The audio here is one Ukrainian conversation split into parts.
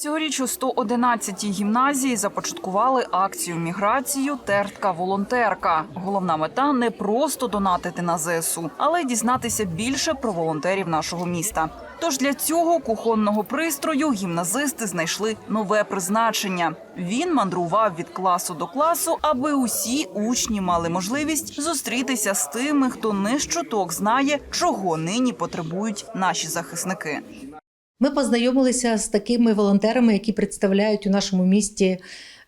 Цьогоріч у 111-й гімназії започаткували акцію міграцію Тертка волонтерка. Головна мета не просто донатити на ЗСУ, але й дізнатися більше про волонтерів нашого міста. Тож для цього кухонного пристрою гімназисти знайшли нове призначення. Він мандрував від класу до класу, аби усі учні мали можливість зустрітися з тими, хто не щоток знає, чого нині потребують наші захисники. Ми познайомилися з такими волонтерами, які представляють у нашому місті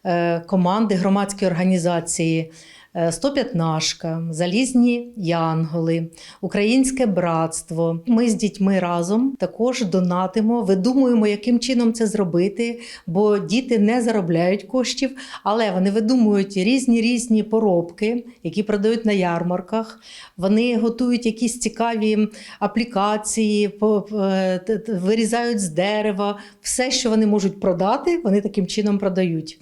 е, команди, громадські організації. Е, «115», Залізні Янголи, Українське братство. Ми з дітьми разом також донатимо, видумуємо, яким чином це зробити, бо діти не заробляють коштів, але вони видумують різні різні поробки, які продають на ярмарках. Вони готують якісь цікаві аплікації, е, вирізають з дерева. Все, що вони можуть продати, вони таким чином продають.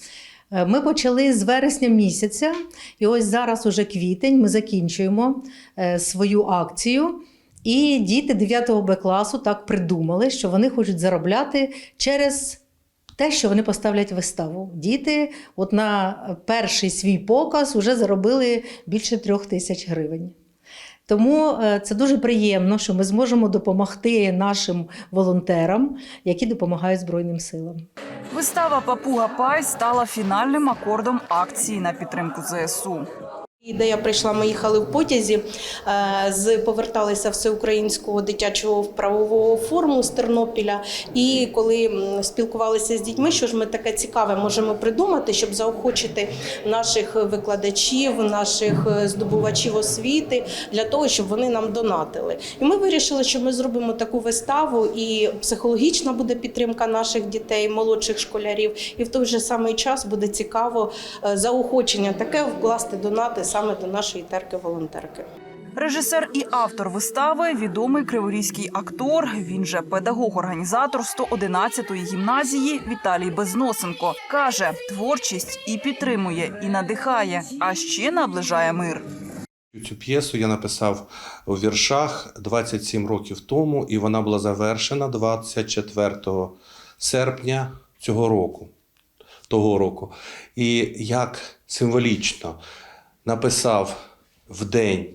Е, Ми почали з вересня місяця, і ось зараз уже квітень. Ми закінчуємо е, свою акцію. І діти 9 Б класу так придумали, що вони хочуть заробляти через те, що вони поставлять виставу. Діти, от на перший свій показ, вже заробили більше трьох тисяч гривень. Тому е, це дуже приємно, що ми зможемо допомогти нашим волонтерам, які допомагають Збройним силам. Вистава Папуга Пай стала фінальним акордом акції на підтримку ЗСУ. Ідея прийшла, ми їхали в потязі, е, з поверталися всеукраїнського дитячого правового форуму з Тернопіля. І коли спілкувалися з дітьми, що ж ми таке цікаве можемо придумати, щоб заохочити наших викладачів, наших е, здобувачів освіти для того, щоб вони нам донатили. І ми вирішили, що ми зробимо таку виставу, і психологічна буде підтримка наших дітей, молодших школярів, і в той же самий час буде цікаво е, заохочення таке вкласти донати саме до нашої терки-волонтерки. Режисер і автор вистави відомий криворізький актор. Він же педагог-організатор 111-ї гімназії Віталій Безносенко каже: творчість і підтримує, і надихає, а ще наближає мир. Цю п'єсу я написав у віршах 27 років тому, і вона була завершена 24 серпня цього року. Того року. І як символічно написав в День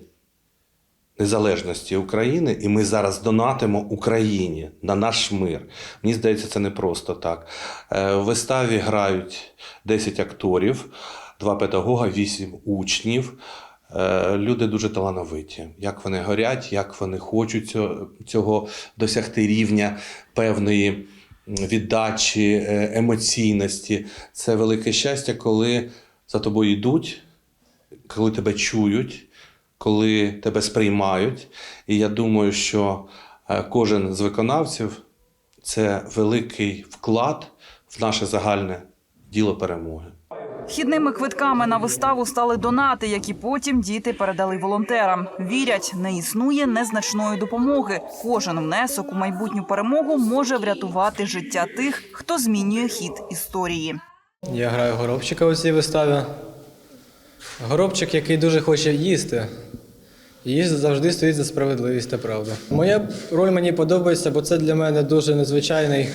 Незалежності України, і ми зараз донатимо Україні на наш мир. Мені здається, це не просто так. Е, В виставі грають 10 акторів, 2 педагога, 8 учнів. Е, Люди дуже талановиті. Як вони горять, як вони хочуть цього, цього досягти рівня певної віддачі, е, емоційності. Це велике щастя, коли за тобою йдуть, коли тебе чують, коли тебе сприймають. І я думаю, що е, кожен з виконавців це великий вклад в наше загальне діло перемоги. Вхідними квитками на виставу стали донати, які потім діти передали волонтерам. Вірять, не існує незначної допомоги. Кожен внесок у майбутню перемогу може врятувати життя тих, хто змінює хід історії. Я граю горобчика у цій виставі. Горобчик, який дуже хоче їсти. І завжди стоїть за справедливість та правду. Моя роль мені подобається, бо це для мене дуже незвичайний,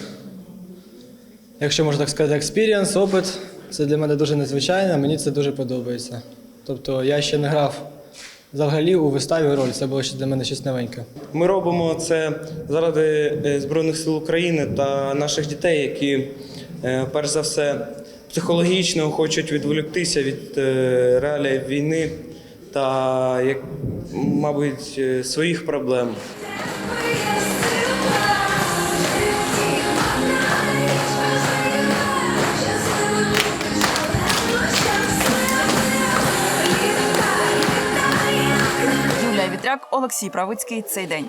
якщо можна так сказати, експірієнс, опит. Це для мене дуже незвичайно, мені це дуже подобається. Тобто я ще не грав взагалі у виставі роль, це було ще для мене щось новеньке. Ми робимо це заради е, Збройних сил України та наших дітей, які е, перш за все психологічно хочуть відволіктися від е, реалій війни та, як, мабуть, е, своїх проблем. Вітряк, Олексій Правицький. Цей день.